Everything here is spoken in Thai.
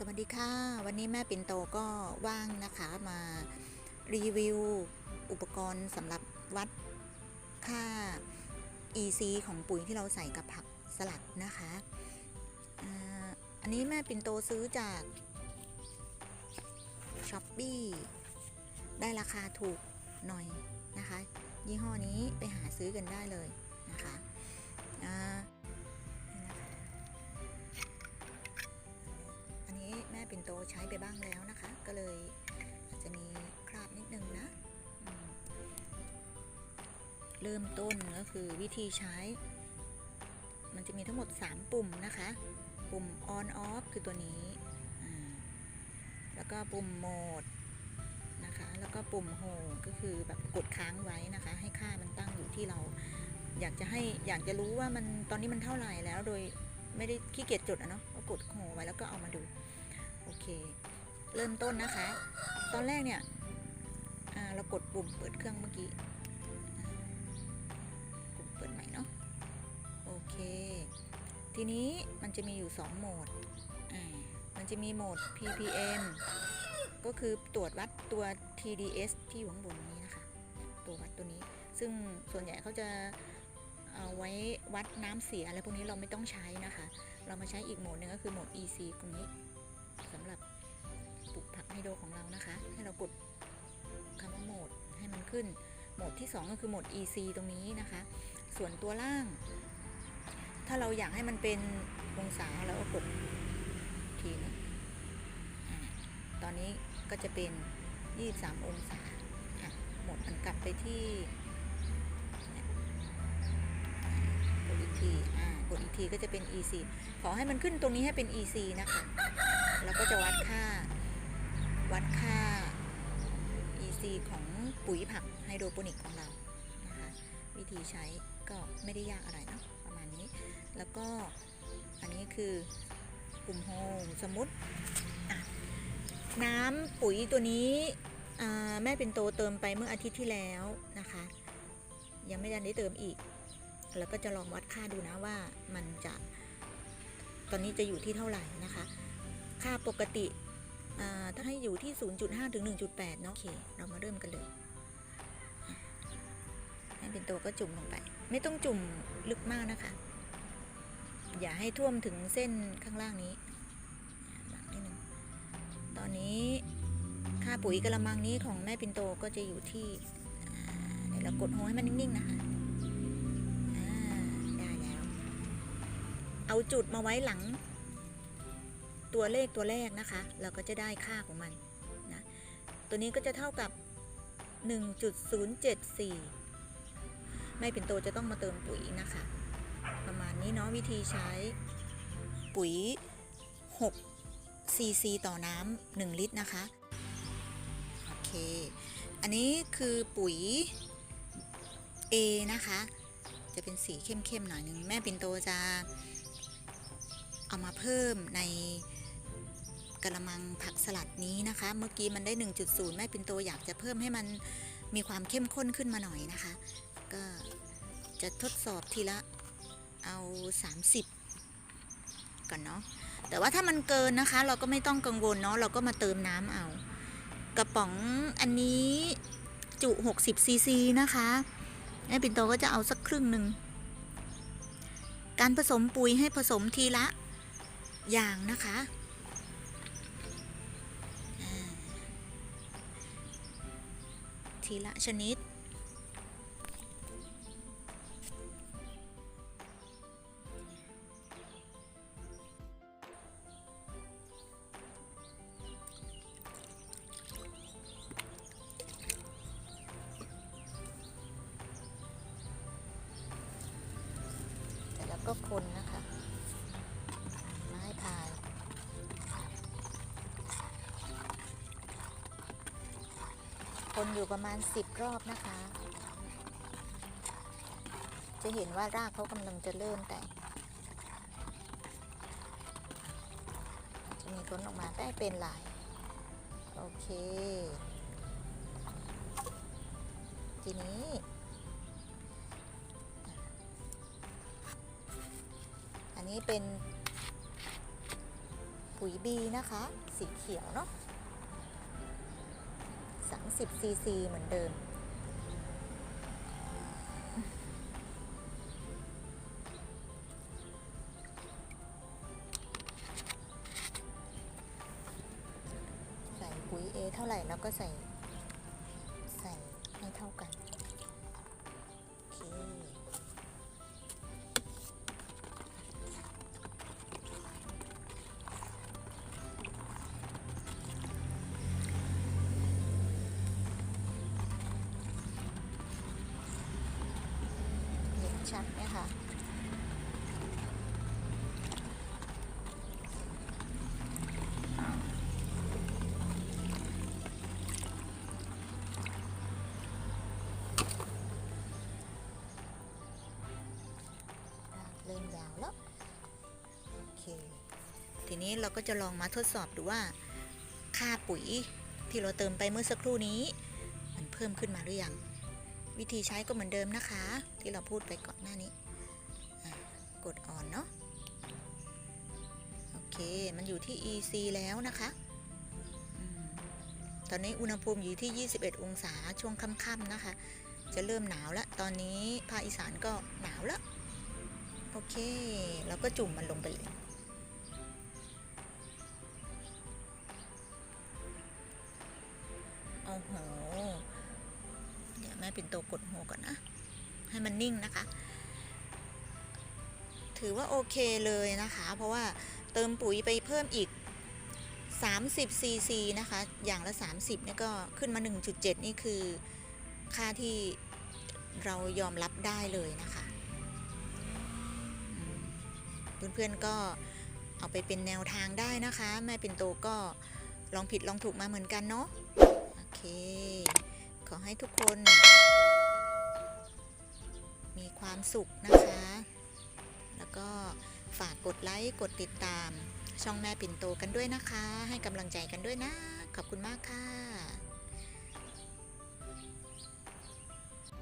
สวัสดีค่ะ วันนี้แม่ปิ่นโตก็ว่างนะคะมารีวิวอุปกรณ์สำหรับวัดค่า EC ของปุ๋ยที่เราใส่กับผักสลัดนะคะอ,อันนี้แม่ปิ่นโตซื้อจากช้อปปี้ได้ราคาถูกหน่อยนะคะ ยี่ห้อนี้ไปหาซื้อกันได้เลยนะคะ โตใช้ไปบ้างแล้วนะคะ ก็เลยอาจจะมีคราบนิดนึงนะ เริ่มต้นก็คือวิธีใช้ มันจะมีทั้งหมด 3 ปุ่มนะคะ ปุ่ม on off คือตัวนี้ แล้วก็ปุ่มโหมดนะคะ แล้วก็ปุ่ม hold ก็คือแบบกดค้างไว้นะคะ ให้ค่ามันตั้งอยู่ที่เรา อยากจะให้อยากจะรู้ว่ามันตอนนี้มันเท่าไหร่แล้วโดยไม่ได้ขี้เกียจจดอะเนาะก็กดโหไว้แล้วก็เอามาดู เริ่มต้นนะคะ ตอนแรกเนี่ยเรากดปุ่มเปิดเครื่องเมื่อกี้ปุ่มเปิดใหม่เนาะโอเค ทีนี้มันจะมีอยู่ 2 โหมดมันจะมีโหมด ppm ก็คือตรวจวัดตัว TDS ที่อยู่ข้างบนนี้นะคะ ตัววัดตัวนี้ ซึ่งส่วนใหญ่เขาจะเอาไว้วัดน้ำเสียอะไรพวกนี้เราไม่ต้องใช้นะคะ เรามาใช้อีกโหมดหนึ่งก็คือโหมด EC ตรงนี้สำหรับ ลูกผักไฮโดรของเรานะคะ ให้เรากดคำว่าโหมดให้มันขึ้น โหมดที่ 2 ก็คือโหมด EC ตรงนี้นะคะ ส่วนตัวล่าง ถ้าเราอยากให้มันเป็นองศาเราก็กดทีนึงตอนนี้ก็จะเป็น 23 องศาโหมดมันกลับไปที่กดอีกทีอ่ากดอีกทีก็จะเป็น EC ขอให้มันขึ้นตรงนี้ให้เป็น EC นะคะ แล้วก็จะวัดค่า วัดค่า EC ของปุ๋ยผักไฮโดรโปนิกของเรานะคะวิธีใช้ก็ไม่ได้ยากอะไรนะประมาณนี้ แล้วก็อันนี้คือปุ่มโฮมสมมติน้ำปุ๋ยตัวนี้แม่เป็นโตเติมไปเมื่ออาทิตย์ที่แล้วนะคะ ยังไม่ได้ได้เติมอีก แล้วก็จะลองวัดค่าดูนะว่ามันจะตอนนี้จะอยู่ที่เท่าไหร่นะคะ ค่าปกติ ถ้าให้อยู่ที่ 0.5 ถึง 1.8 เนาะโอเค เรามาเริ่มกันเลยอะให้เป็นตัวก็จุ่มลงไป ไม่ต้องจุ่มลึกมากนะคะ อย่าให้ท่วมถึงเส้นข้างล่างนี้อะบังนิดนึงตอนนี้ค่าปุ๋ยกระมังนี้ของแม่ปินโตก็จะอยู่ที่อ่าเดี๋ยวเรากดโฮให้มันนิ่งๆนะคะอ่าได้แล้ว เอาจุดมาไว้หลัง ตัวเลขตัวแรกนะคะ เราก็จะได้ค่าของมันนะตัวนี้ก็จะเท่ากับ 1.074 ไม่เป็นโตจะต้องมาเติมปุ๋ยนะคะ ประมาณนี้เนาะวิธีใช้ปุ๋ย6ซีซีต่อน้ำ1ลิตรนะคะ โอเค อันนี้คือปุ๋ย A นะคะ จะเป็นสีเข้มๆหน่อยหนึ่งแม่ปินโตจะเอามาเพิ่มใน กระมังผักสลัดนี้นะคะ เมื่อกี้มันได้ 1.0 แม่ปินโตอยากจะเพิ่มให้มันมีความเข้มข้นขึ้นมาหน่อยนะคะ ก็จะทดสอบทีละเอา 30 ก่อนเนาะแต่ว่าถ้ามันเกินนะคะ เราก็ไม่ต้องกังวลเนาะเราก็มาเติมน้ำเอา กระป๋องอันนี้จุ60ซีซีนะคะแม่ปิ่นโตก็จะเอาสักครึ่งหนึ่ง การผสมปุ๋ยให้ผสมทีละอย่างนะคะ ทีละชนิด แล้วก็คนนะ คนอยู่ประมาณ 10 รอบนะคะ จะเห็นว่ารากเขากำลังจะเริ่มแตกจะมีผลออกมาได้เป็นหลาย โอเค ทีนี้อันนี้เป็นปุ๋ยบีนะคะ สีเขียวเนาะ 30ซีซีเหมือนเดิม ใส่ปุ๋ยเอเท่าไหร่แล้วก็ใส่ ชัดไหมคะเริ่มยาวแล้ว โอเค ทีนี้เราก็จะลองมาทดสอบดูว่า ค่าปุ๋ยที่เราเติมไปเมื่อสักครู่นี้ มันเพิ่มขึ้นมาหรือยัง วิธีใช้ก็เหมือนเดิมนะคะ ที่เราพูดไปก่อนหน้านี้กดอ่อนเนาะโอเค มันอยู่ที่ EC แล้วนะคะอตอนนี้อุณหภูมิอยู่ที่ 21 องศาช่วงค่ำๆนะคะ จะเริ่มหนาวแล้ว ตอนนี้ภาคอีสานก็หนาวแล้ว โอเค เราก็จุ่มมันลงไปเลย ปิ่นโตกดหัวก่อนนะ ให้มันนิ่งนะคะ ถือว่าโอเคเลยนะคะ เพราะว่าเติมปุ๋ยไปเพิ่มอีก 30ซีซีนะคะ อย่างละ 30เนี่ยก็ขึ้นมา 1.7 นี่คือค่าที่เรายอมรับได้เลยนะคะเพื่อนๆก็เอาไปเป็นแนวทางได้นะคะ แม่ปิ่นโตก็ลองผิดลองถูกมาเหมือนกันเนาะโอเค ขอให้ทุกคน มีความสุขนะคะ แล้วก็ฝากกดไลค์กดติดตาม ช่องแม่ปิ่นโตกันด้วยนะคะ ให้กำลังใจกันด้วยนะ ขอบคุณมากค่ะ